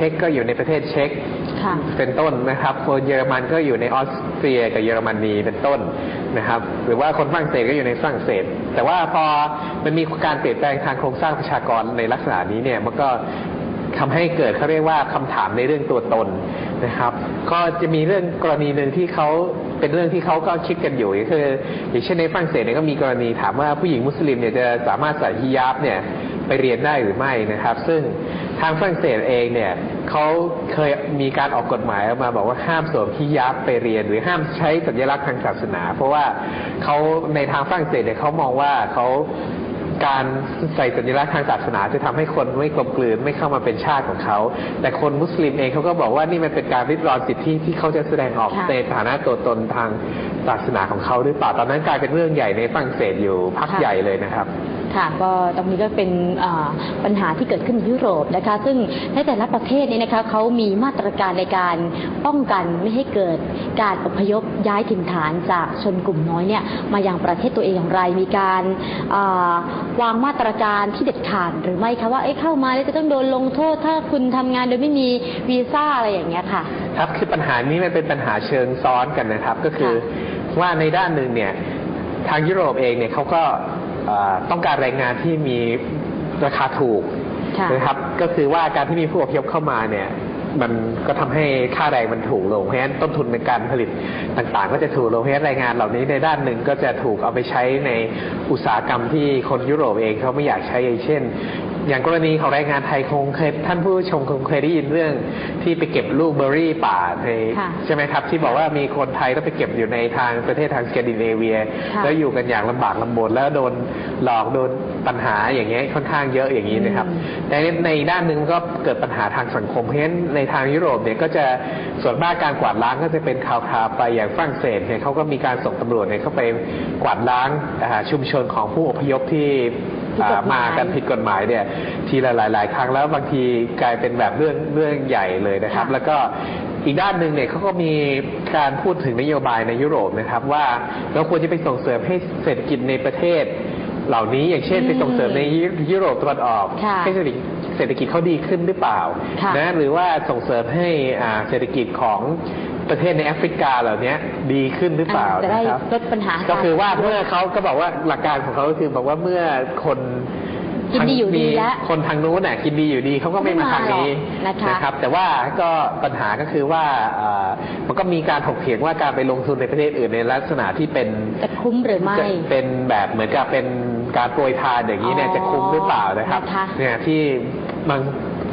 เช็กก็อยู่ในประเทศเช็กค่ะเป็นต้นนะครับคนเยอรมันก็อยู่ในออสเตรียกับเยอรมนีเป็นต้นนะครับ หรือว่าคนฝรั่งเศสก็อยู่ในฝรั่งเศส แต่ว่าพอมันมีการเปลี่ยนแปลงทางโครงสร้างประชากรในลักษณะนี้เนี่ยมันก็ทำให้เกิดเขาเรียกว่าคำถามในเรื่องตัวตนนะครับ ก็จะมีเรื่องกรณีหนึ่งที่เขาเป็นเรื่องที่เขาก็คิดกันอยู่ก็คืออย่างเช่นในฝรั่งเศสเนี่ยก็มีกรณีถามว่าผู้หญิงมุสลิมเนี่ยจะสามารถใส่ฮิญาบเนี่ยไปเรียนได้หรือไม่นะครับ ซึ่งทางฝรั่งเศสเองเนี่ยเขาเคยมีการออกกฎหมายออกมาบอกว่าห้ามสวมฮิญาบไปเรียน หรือห้ามใช้สัญลักษณ์ทางศาสนา เพราะว่าเขาในทางฝรั่งเศสเนี่ยเขามองว่าเขาการใส่สัญลักษณ์ทางศาสนาจะทำให้คนไม่กลมกลืนไม่เข้ามาเป็นชาติของเขา แต่คนมุสลิมเองเขาก็บอกว่านี่มันเป็นการริดรอนสิทธิที่เขาจะแสดงออกค่ะในฐานะตัวตนทางศาสนาของเขาหรือเปล่าตอนนั้นกลายเป็นเรื่องใหญ่ในฝรั่งเศสอยู่พักค่ะใหญ่เลยนะครับ ค่ะก็ตรงนี้ก็เป็นอ่าปัญหาที่เกิดขึ้นในยุโรปนะคะ ซึ่งในแต่ละประเทศเนี่ยนะคะเขามีมาตรการในการป้องกันไม่ให้เกิดการอพยพย้ายถิ่นฐานจากชนกลุ่มน้อยเนี่ยมายังประเทศตัวเองอย่างไร มีการอ่าวางมาตรการที่เด็ดขาดหรือไม่คะว่าเอ้ยเข้ามาแล้วจะต้องโดนลงโทษ ถ้าคุณทำงานโดยไม่มีวีซ่าอะไรอย่างเงี้ยค่ะ ครับคือปัญหานี้มันเป็นปัญหาเชิงซ้อนกันนะครับ ก็คือว่าในด้านหนึ่งเนี่ยทางยุโรปเองเนี่ยเขาก็เอ่อ ต้องการแรงงานที่มีราคาถูกค่ะนะครับ ก็คือว่าการที่มีผู้อพยพเข้ามาเนี่ยมันก็ทำให้ค่าแรงมันถูกลง เพราะฉะนั้นต้นทุนในการผลิตต่างๆ ก็จะถูกลง เพราะฉะนั้นแรงงานเหล่านี้ในด้านหนึ่งก็จะถูกเอาไปใช้ในอุตสาหกรรมที่คนยุโรปเองเขาไม่อยากใช้อย่างเช่น อย่างกรณีของแรงงานไทยคงเคยท่านผู้ชมคงเคยได้ยินเรื่องที่ไปเก็บลูกเบอร์รี่ป่าในค่ะใช่ไหมครับ ที่บอกว่ามีคนไทยต้องไปเก็บอยู่ในทางประเทศทางสแกนดิเนเวียค่ะแล้วอยู่กันอย่างลำบากลำบนแล้วโดนหลอกโดนปัญหาอย่างเงี้ยค่อนข้างเยอะอย่างนี้นะครับอืมแต่ในด้านหนึ่งก็เกิดปัญหาทางสังคมเพราะฉะนั้นในทางยุโรปเนี่ยก็จะส่วนมากการกวาดล้างก็จะเป็นข่าวๆไปอย่างฝรั่งเศสเนี่ยเขาก็มีการส่งตำรวจเนี่ยเข้าไปกวาดล้างอ่าชุมชนของผู้อพยพที่ผิดกฎห มายอ่ามากันผิดกฎหมายเนี่ยทีละหลาย ๆ ครั้งแล้วบางทีกลายเป็นแบบเรื่องเรื่องใหญ่เลยนะครับค่ะแล้วก็อีกด้านหนึ่งเนี่ยเขาก็มีการพูดถึงนโยบายในยุโรปนะครับ ว่าเราควรจะไปส่งเสริมให้เศรษฐกิจในประเทศ เหล่านี้อย่างเช่นอืมไปส่งเสริมในยุยุโรปตะวันออกค่ะให้เศรษฐกิจเศรษฐกิจเขาดีขึ้นหรือเปล่าค่ะนะหรือว่าส่งเสริมให้อ่าเศรษฐกิจของ ประเทศในแอฟริกาเหล่านี้ดีขึ้นหรือเปล่าอ่าจะได้นะครับลดปัญหาก็คือว่าการเมื่อเขาก็บอกว่าหลักการของเขาก็คือบอกว่าเมื่อคนกินดีอยู่ดีแล้วคนทางนู้นน่ะกินดีอยู่ดีเขาก็ไม่มาทางนี้ไม่มาหรอกนะคะนะครับ แต่ว่าก็ปัญหาก็คือว่าเอ่อมันก็มีการถกเถียงว่าการไปลงทุนในประเทศอื่นในลักษณะที่เป็นจะคุ้มหรือไม่จะเป็นแบบเหมือนกับเป็นการโปรยทานอย่างนี้เนี่ยอ๋อจะคุ้มหรือเปล่านะครับนะคะเนี่ยที่บาง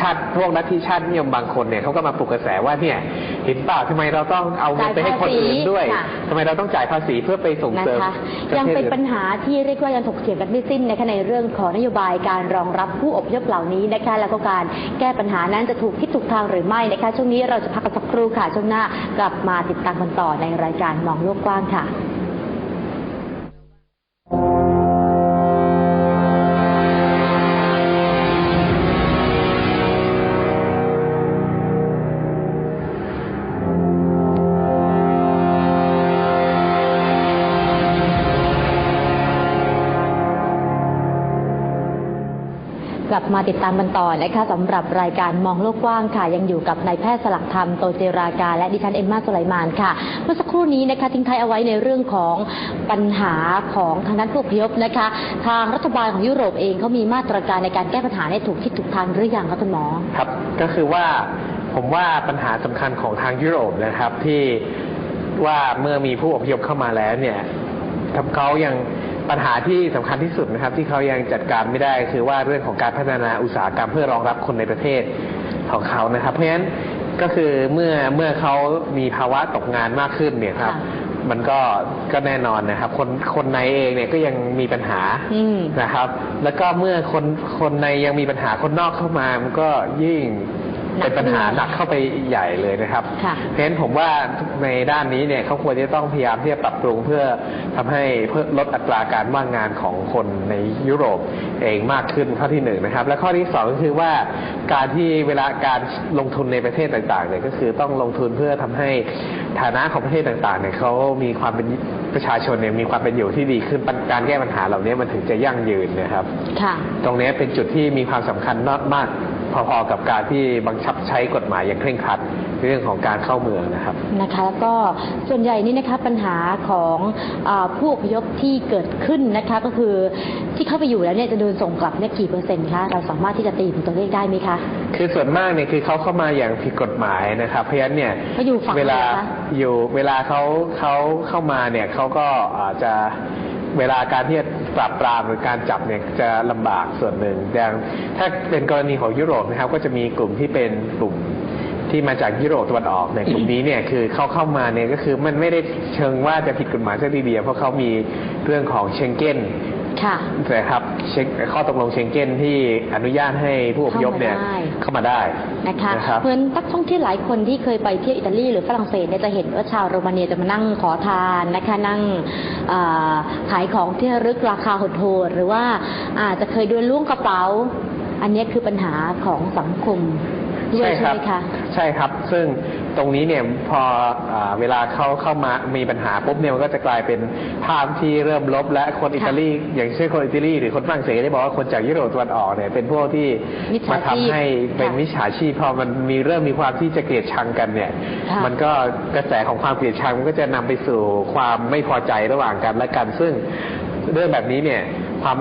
ชาติพวกนักที่ชาตินิยมบางคนเนี่ยเขาก็มาปลุกกระแสว่าเนี่ยเห็นเปล่าทำไมเราต้องเอาเงินไปให้คนอื่นด้วยจ่ายภาษีค่ะ ทำไมเราต้องจ่ายภาษีเพื่อไปส่งนะเสริมคะประยังทศเป็นอื่ ปัญหาที่เรียกว่ายังถกเถียงกันไม่สิ้นนะคะในเรื่องของนโยบายการรองรับผู้อพยพเหล่านี้นะคะแล้วก็การแก้ปัญหานั้นจะถูกทิศถูกทางหรือไม่นะคะช่วงนี้เราจะพักกันสักครู่ค่ะช่วงหน้ากลับมาติดตามกันต่อในรายการมองโลกกว้างค่ะ บมาติดตามกันต่อนะคะสำหรับรายการมองโลกกว้างค่ะ ยังอยู่กับนายแพทย์สลักธรรมโตเจราการและดิฉันเอ็มมาสุไลมานค่ะ เมื่อสักครู่นี้นะคะทิ้งท้ายเอาไว้ในเรื่องของปัญหาของทางด้านผู้พยพนะคะ ทางรัฐบาลของยุโรปเองเขามีมาตรการในการแก้ปัญหาในถูกทิศถูกทางหรือยังคะคุณหมอครับ ก็คือว่าผมว่าปัญหาสำคัญของทางยุโรปนะครับที่ว่าเมื่อมีผู้อพยพเข้ามาแล้วเนี่ยครับเขายัง ปัญหาที่สำคัญที่สุดนะครับ ที่เขายังจัดการไม่ได้คือว่าเรื่องของการพัฒนาอุตสาหกรรมเพื่อรองรับคนในประเทศของเขานะครับ เพราะฉะนั้นก็คือเมื่อเมื่อเขามีภาวะตกงานมากขึ้นเนี่ยครับค่ะมันก็ก็แน่นอนนะครับ คนคนในเองเนี่ยก็ยังมีปัญหาอืมนะครับ แล้วก็เมื่อคนคนในยังมีปัญหาคนนอกเข้ามามันก็ยิ่งหนั เป็กนปัญหาหนักเข้าไปใหญ่เลยนะครับค่ะเพราะฉะนั้นผมว่าในด้านนี้เนี่ยเขาควรจะต้องพยายามที่จะปรับปรุงเพื่อทำให้เพื่อลดอัตราการว่างงานของคนในยุโรปเองมากขึ้นข้อที่หนึ่งนะครับ และข้อที่สองก็คือว่าการที่เวลาการลงทุนในประเทศต่างๆเนี่ยก็คือต้องลงทุนเพื่อทำให้ฐานะของประเทศต่างๆเนี่ยเขามีความเป็นประชาชนเนี่ยมีความเป็นอยู่ที่ดีขึ้นการแก้ปัญหาเหล่านี้มันถึงจะยั่งยืนนะครับค่ะตรงนี้เป็นจุดที่มีความสำคัญมาก พอๆกับการที่บังคับใช้กฎหมายอย่างเคร่งครัดในเรื่องของการเข้าเมืองนะครับ นะคะแล้วก็ส่วนใหญ่นี่นะคะปัญหาของอาผู้อพยพที่เกิดขึ้นนะคะก็คือที่เข้าไปอยู่แล้วเนี่ยจะโดนส่งกลับเนี่ยกี่เปอร์เซ็นต์คะเราสามารถที่จะตีเป็นตัวเลขได้ไหมคะ คือส่วนมากเนี่ยคือเขาเข้ามาอย่างผิดกฎหมายนะครับเพราะฉะนั้นเนี่ยเขาอยู่ฝั่งเวลาไหนคะ อยู่เวลาเขาเขาเข้ามาเนี่ยเขาก็อาจจะเวลาการที่จะ ปราบปรามหรือการจับเนี่ยจะลำบากส่วนหนึ่งอย่างถ้าเป็นกรณีของยุโรปนะครับ ก็จะมีกลุ่มที่เป็นกลุ่มที่มาจากยุโรปตะวันออกเนี่ยกลุ่มนี้เนี่ยคือเขาเข้ามาเนี่ยก็คือมันไม่ได้เชิงว่าจะผิดกฎหมายซะทีเดียวเพราะเขามีเรื่องของเชงเก้น ค่ะนะครับเช็คข้อตกลงเชงเก้นที่อนุญาตให้ผู้อพยพเนี่ยเข้ามาได้เข้ามาได้นะคะนะครับเหมือนนักท่องเที่ยวหลายคนที่เคยไปเที่ยวอิตาลีหรือฝรั่งเศสเนี่ยจะเห็นว่าชาวโรมาเนียจะมานั่งขอทานนะคะนั่งอ่าขายของที่ระลึกราคาโหดๆหรือว่าอาจจะเคยโดนล่วงกระเป๋า อันเนี้ยคือปัญหาของสังคมด้วยใช่ไหมคะใช่ครับซึ่ง ตรงนี้เนี่ยพออาเวลาเขาเข้ามามีปัญหาปุ๊บเนี่ยมันก็จะกลายเป็นภาพที่เริ่มลบ และคนอิตาลีอย่างเช่นคนอิตาลีหรือคนฝรั่งเศสได้บอกว่าคนจากยุโรปตะวันออกเนี่ยเป็นพวกที่มิจฉามาทำชีพให้เป็นค่ะมิจฉาชีพพอมันมีเริ่มมีความที่จะเกลียดชังกันเนี่ยค่ะมันก็กระแสของความเกลียดชังมันก็จะนำไปสู่ความไม่พอใจระหว่างกันและกัน ซึ่งเรื่องแบบนี้เนี่ยความ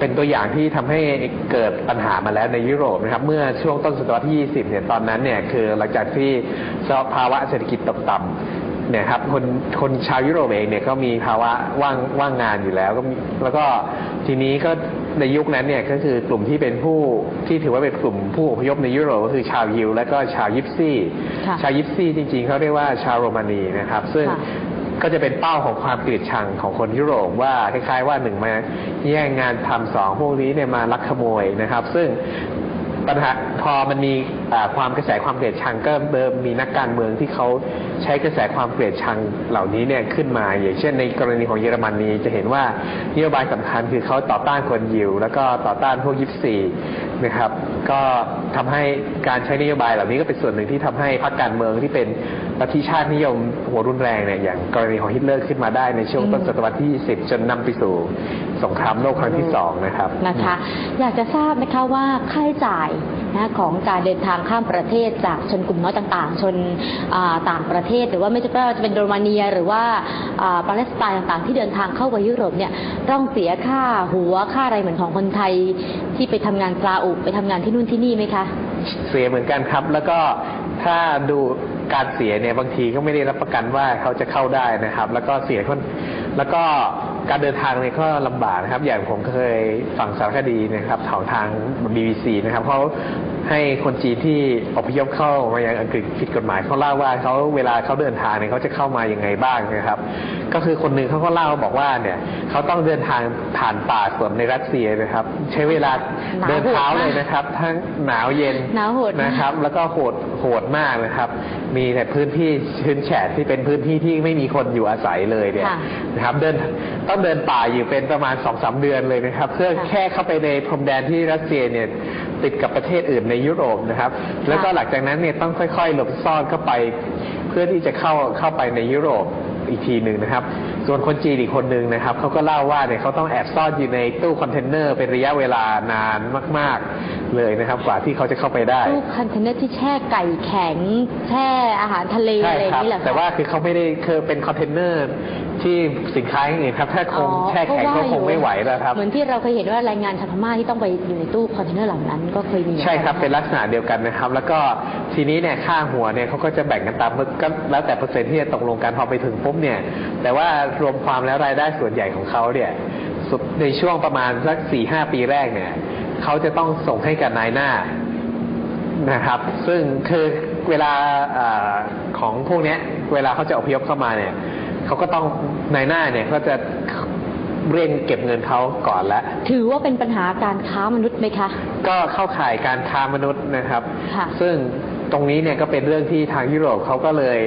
เป็นตัวอย่างที่ทำให้เกิดปัญหามาแล้วในยุโรปนะครับ เมื่อช่วงต้นศตวรรษที่ 20 เนี่ยตอนนั้นเนี่ยคือหลังจากที่ภาวะเศรษฐกิจตกต่ำเนี่ยครับคนคนชาวยุโรปเองเนี่ยก็มีภาวะว่างว่างงานอยู่แล้วก็มีแล้วก็ทีนี้ก็ในยุคนั้นเนี่ยก็คือกลุ่มที่เป็นผู้ที่ถือว่าเป็นกลุ่มผู้อพยพในยุโรปก็คือชาวยิวและก็ชาวยิปซีค่ะชาวยิปซีจริงๆเขาเรียกว่าชาวโรมานีนะครับ ซึ่งค่ะ ก็จะเป็นเป้าของความเกลียดชังของคนยุโรปว่าคล้ายๆว่าหนึ่งมาแย่งงานทำสองพวกนี้เนี่ยมาลักขโมยนะครับ ซึ่งปัญหาพอมันมีความกระแสความเกลียดชังก็เริ่มมีนักการเมืองที่เขาใช้กระแสความเกลียดชังเหล่านี้เนี่ยขึ้นมา อย่างเช่น ในกรณีของเยอรมนีจะเห็นว่านโยบายสำคัญคือเขาต่อต้านคนยิว แล้วก็ต่อต้านพวกยิปซีนะครับ ก็ทำให้การใช้นโยบายเหล่านี้ก็เป็นส่วนหนึ่งที่ทำให้พรรคการเมืองที่เป็น ลัทธิชาตินิยมหัวรุนแรงเนี่ยอย่างกรณีของฮิตเลอร์ขึ้นมาได้ในช่วงต้นศตวรรษที่20จนนำไปสู่สงครามโลกครั้งที่สองนะครับนะคะ อยากจะทราบนะคะว่าค่าใช้จ่ายนะของการเดินทางข้ามประเทศจากชนกลุ่มน้อยต่างๆ ชนอ่าต่างประเทศ หรือว่าไม่ใช่ว่าจะเป็นโรมาเนียหรือว่าอ่าปาเลสไตน์ต่างๆ ที่เดินทางเข้าไปยุโรปเนี่ยต้องเสียค่าหัวค่าอะไรเหมือนของคนไทยที่ไปทำงานซาอุไปทำงานที่นู่นที่นี่ไหมคะ เสียเหมือนกันครับแล้วก็ถ้าดู การเสียเนี่ยบางทีก็ไม่ได้รับประกันว่าเขาจะเข้าได้นะครับ แล้วก็เสียคนแล้วก็การเดินทางเนี่ยก็ลำบากนะครับ อย่างผมเคยฟังสารคดีนะครับของทาง BBC นะครับเขา ให้คนจีนที่อพยพเข้ามายังอังกฤษผิดกฎหมายเขาเล่าว่าเขาเวลาเขาเดินทางเนี่ยเขาจะเข้ามายังไงบ้างนะครับ ก็คือคนหนึ่งเขาก็เล่าบอกว่าเนี่ยเขาต้องเดินทางผ่านป่าสนในรัสเซียนะครับ ใช้เวลาเดินเท้าเลยนะครับ ทั้งหนาวเย็นหนาวโหดมากนะครับ แล้วก็โหดโหดมากนะครับ มีแต่พื้นที่ชื้นแฉะที่เป็นพื้นที่ที่ไม่มีคนอยู่อาศัยเลยเนี่ยค่ะนะครับเดินต้องเดินป่าอยู่เป็นประมาณสองสาเดือนเลยนะครับ เพื่อค่ะแค่เข้าไปในพรมแดนที่รัสเซียเนี่ย ติดกับประเทศอื่นในยุโรปนะครับ แล้วก็หลังจากนั้นเนี่ยต้องค่อยๆ หลบซ่อนเข้าไป เพื่อที่จะเข้าเข้าไปในยุโรปอีกทีหนึ่งนะครับ ส่วนคนจีนอีกคนหนึ่งนะครับเขาก็เล่าว่าเนี่ยเขาต้องแอบซ่อนอยู่ในตู้คอนเทนเนอร์เป็นระยะเวลานานมาก ๆ เลยนะครับ กว่าที่เขาจะเข้าไปได้ตู้คอนเทนเนอร์ที่แช่ไก่แข็ง แช่อาหารทะเลใช่อะไรอคย่ารังนี้เหรอคะแต่ว่าคือเขาไม่ได้คือเป็นคอนเทนเนอร์ ที่สินค้าอย่างอื่นครับถ้าคงอ๋อแช่แข็งว่าก็อคยู่งไม่ไหวแล้วครับ เหมือนที่เราเคยเห็นว่ารายงานชาวพม่าที่ต้องไปอยู่ในตู้คอนเทนเนอร์เหล่านั้นก็เคยมีใช่ครับหมืเป็นอกัลักษณะเดียวกันนะครับ แล้วก็ทีนี้เนี่ยค่าหัวเนี่ยเขาก็จะแบ่งกันตามก็แล้วแต่เปอร์เซ็นต์ที่จะตกลงกันพอไปถึงปุ๊บเนี่ย แต่ว่ารวมความแล้วรายได้ส่วนใหญ่ของเขาเนี่ยสุดในช่วงประมาณสักสี่ห้าปีแรกเนี่ยเขาจะต้องส่งให้กับนายหน้านะครับ ซึ่งคือเวลาอาของพวกเนี้ยเวลาเขาจะอพยพเข้ามาเนี่ย เขาก็ต้องนายหน้าเนี่ยก็จะเร่งเก็บเงินเขาก่อนแล้ว ถือว่าเป็นปัญหาการค้ามนุษย์ไหมคะ ก็เข้าข่ายการค้ามนุษย์นะครับค่ะซึ่งตรงนี้เนี่ยก็เป็นเรื่องที่ทางยุโรปเขาก็เลย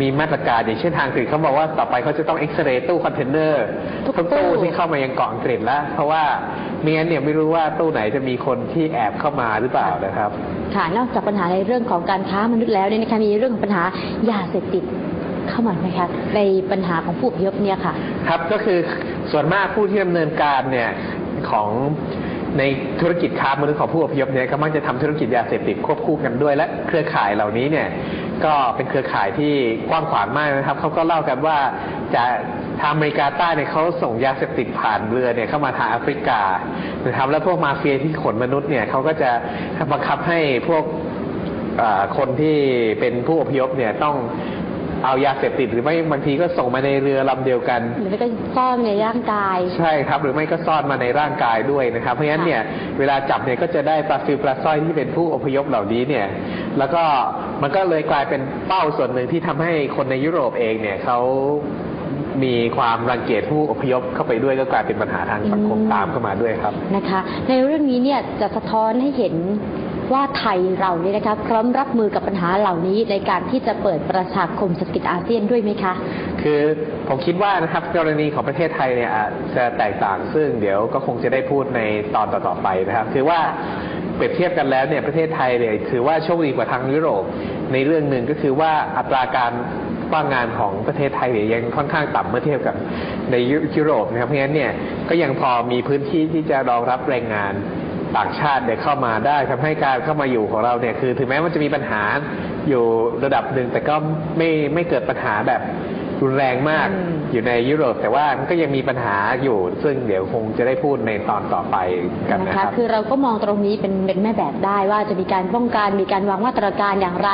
มีมาตรการอย่างเช่นทางอังกฤษเขาบอกว่าต่อไปเขาจะต้องเอ็กซเรย์ตู้คอนเทนเนอร์ทุกทุกตู้ตู้ที่เข้ามายังเกาะอังกฤษแล้ว เพราะว่าไม่งั้นเนี่ยไม่รู้ว่าตู้ไหนจะมีคนที่แอบเข้ามาหรือเปล่านะครับ ค่ะนอกจากปัญหาในเรื่องของการค้ามนุษย์แล้วเนี่ยนะคะมีเรื่องของปัญหายาเสพติด เข้ามาไหมคะในปัญหาของผู้อพยพเนี่ยค่ะ ครับก็คือส่วนมากผู้ที่ดำเนินการเนี่ยของในธุรกิจค้ามนุษย์ของผู้อพยพเนี่ยก็มักจะทำธุรกิจยาเสพติดควบคู่กันด้วย และเครือข่ายเหล่านี้เนี่ยก็เป็นเครือข่ายที่กว้างขวางมากนะครับเขาก็เล่ากันว่าจะทางอเมริกาใต้เนี่ยเขาส่งยาเสพติดผ่านเรือเนี่ยเข้ามาทางแอฟริกานะครับแล้วพวกมาเฟียที่ขนมนุษย์เนี่ยเขาก็จะบังคับให้พวกคนที่เป็นผู้อพยพเนี่ยต้อง เอายาเสพติดหรือไม่บางทีก็ส่งมาในเรือลำเดียวกัน หรือไม่ก็ซ่อนในร่างกาย ใช่ครับ หรือไม่ก็ซ่อนมาในร่างกายด้วยนะครับ เพราะฉะนั้นเนี่ยเวลาจับเนี่ยก็จะได้ปลาซิลปลาสร้อยที่เป็นผู้อพยพเหล่านี้เนี่ย แล้วก็มันก็เลยกลายเป็นเป้าส่วนหนึ่งที่ทำให้คนในยุโรปเองเนี่ยเขามีความรังเกียจผู้อพยพเข้าไปด้วยก็กลายเป็นปัญหาทางสังคมอืมตามเข้ามาด้วยครับนะคะ ในเรื่องนี้เนี่ยจะสะท้อนให้เห็น ว่าไทยเราเนี่ยนะคะพร้อมรับมือกับปัญหาเหล่านี้ในการที่จะเปิดประชาคมเศรษฐกิจอาเซียนด้วยไหมคะ คือผมคิดว่านะครับกรณีของประเทศไทยเนี่ยอาจจะแตกต่างซึ่งเดี๋ยวก็คงจะได้พูดในตอนต่อๆไปนะครับ คือว่าเปรียบเทียบกันแล้วเนี่ยประเทศไทยเนี่ยถือว่าโชคดีกว่าทางยุโรป ในเรื่องหนึ่งก็คือว่าอัตราการว่างงานของประเทศไทยเนี่ยยังค่อนข้างต่ำเมื่อเทียบกับในยุโรปนะครับเพราะฉะนั้นเนี่ยก็ยังพอมีพื้นที่ที่จะรองรับแรงงาน ต่างชาติเนี่ยเข้ามาได้ทำให้การเข้ามาอยู่ของเราเนี่ยคือ ถึงแม้มันจะมีปัญหาอยู่ระดับหนึ่งแต่ก็ไม่ไม่เกิดปัญหาแบบ รุนแรงมากอืมอยู่ในยุโรป แต่ว่ามันก็ยังมีปัญหาอยู่ ซึ่งเดี๋ยวคงจะได้พูดในตอนต่อไปกันนะนะคคะรับ คือเราก็มองตรงนี้เป็นเป็นแม่แบบได้ว่าจะมีการป้องกันมีการวางมาตรการอย่างไร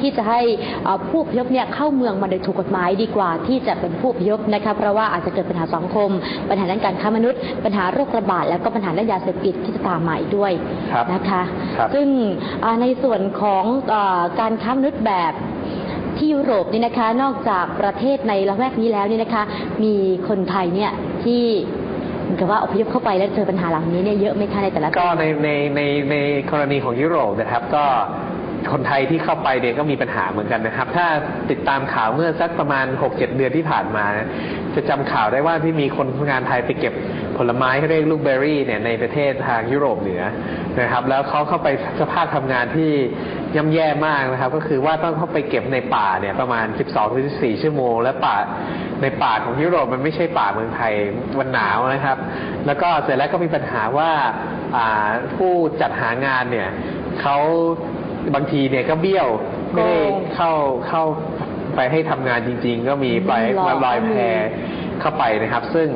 ที่จะให้เอ่อผู้อพยพเนี่ยเข้าเมืองมาโดยถูกกฎหมายดีกว่าที่จะเป็นผู้อพยพนะคะเพราะว่าอาจจะเกิดปัญหาสังคม ปัญหาด้านการค้ามนุษย์ ปัญหาโรคระบาดแล้วก็ปัญหาด้านยาเสพติดที่จะตามมาอีกด้วยครับนะคะครับซึ่งอ่าในส่วนของเออการค้ามนุษย์แบบ ที่ยุโรปนี่นะคะ นอกจากประเทศในละแวกนี้แล้วนี่นะคะ มีคนไทยเนี่ยที่เหมือนกับว่าอพยพเข้าไปแล้วเจอปัญหาเหล่านี้เนี่ยเยอะไหมคะในแต่ละก็ในในในในกรณีของยุโรปนะครับ ก็คนไทยที่เข้าไปเนี่ยก็มีปัญหาเหมือนกันนะครับ ถ้าติดตามข่าวเมื่อสักประมาณ 6-7 เดือนที่ผ่านมา จะจำข่าวได้ว่าที่มีคนงานไทยไปเก็บผลไม้เขาเรียกลูกเบอร์รี่เนี่ยในประเทศทางยุโรปเหนือนะครับ แล้วเขาเข้าไปสภาพทำงานที่ย่ำแย่มากนะครับ ก็คือว่าต้องเข้าไปเก็บในป่าเนี่ยประมาณ 12-14 ชั่วโมง และป่าในป่าของยุโรปมันไม่ใช่ป่าเมืองไทยวันหนาวนะครับ แล้วก็เสร็จแล้วก็มีปัญหาว่าผู้จัดหางานเนี่ยเขาบางทีเนี่ยก็เบี้ยวไม่ได้เข้าเข้า ไปให้ทำงานจริง ๆ ก็มีปล่อยให้มาลอยแพเข้าไปนะครับ ซึ่ง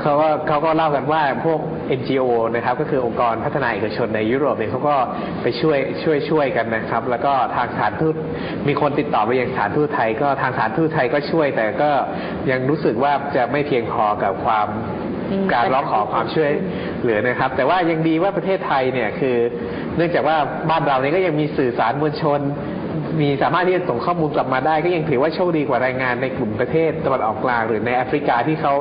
เขาก็เขาก็เล่ากันว่าพวก NGO นะครับ ก็คือองค์กรพัฒนาเอกชนในยุโรปเนี่ยเขาก็ไปช่วยช่วยช่วยกันนะครับ แล้วก็ทางสถานทูตมีคนติดต่อไปยังสถานทูตไทย ก็ทางสถานทูตไทยก็ช่วย แต่ก็ยังรู้สึกว่าจะไม่เพียงพอกับความอืมการร้องขอความช่วยเหลือนะครับ แต่ว่ายังดีว่าประเทศไทยเนี่ยคือ เนื่องจากว่าบ้านเราเนี่ยก็ยังมีสื่อสารมวลชน มีสามารถที่จะส่งข้อมูลกลับมาได้ ก็ยังถือว่าโชคดีกว่าแรงงานในกลุ่มประเทศตะวันออกกลางหรือในแอฟริกาที่เขา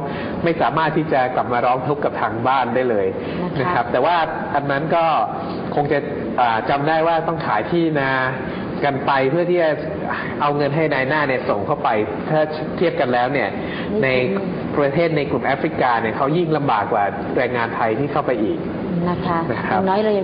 ไม่สามารถที่จะกลับมาร้องทุกข์กับทางบ้านได้เลยนะคะนะครับ แต่ว่าอันนั้นก็คงจะอ่าจำได้ว่าต้องขายที่นากันไปเพื่อที่จะเอาเงินให้นายหน้าเนี่ยส่งเข้าไป ถ้าเทียบกันแล้วเนี่ยในประเทศในกลุ่มแอฟริกาเนี่ยเขายิ่งลำบากกว่าแรงงานไทยที่เข้าไปอีกนะคะนะครับอย่างน้อยเรายัง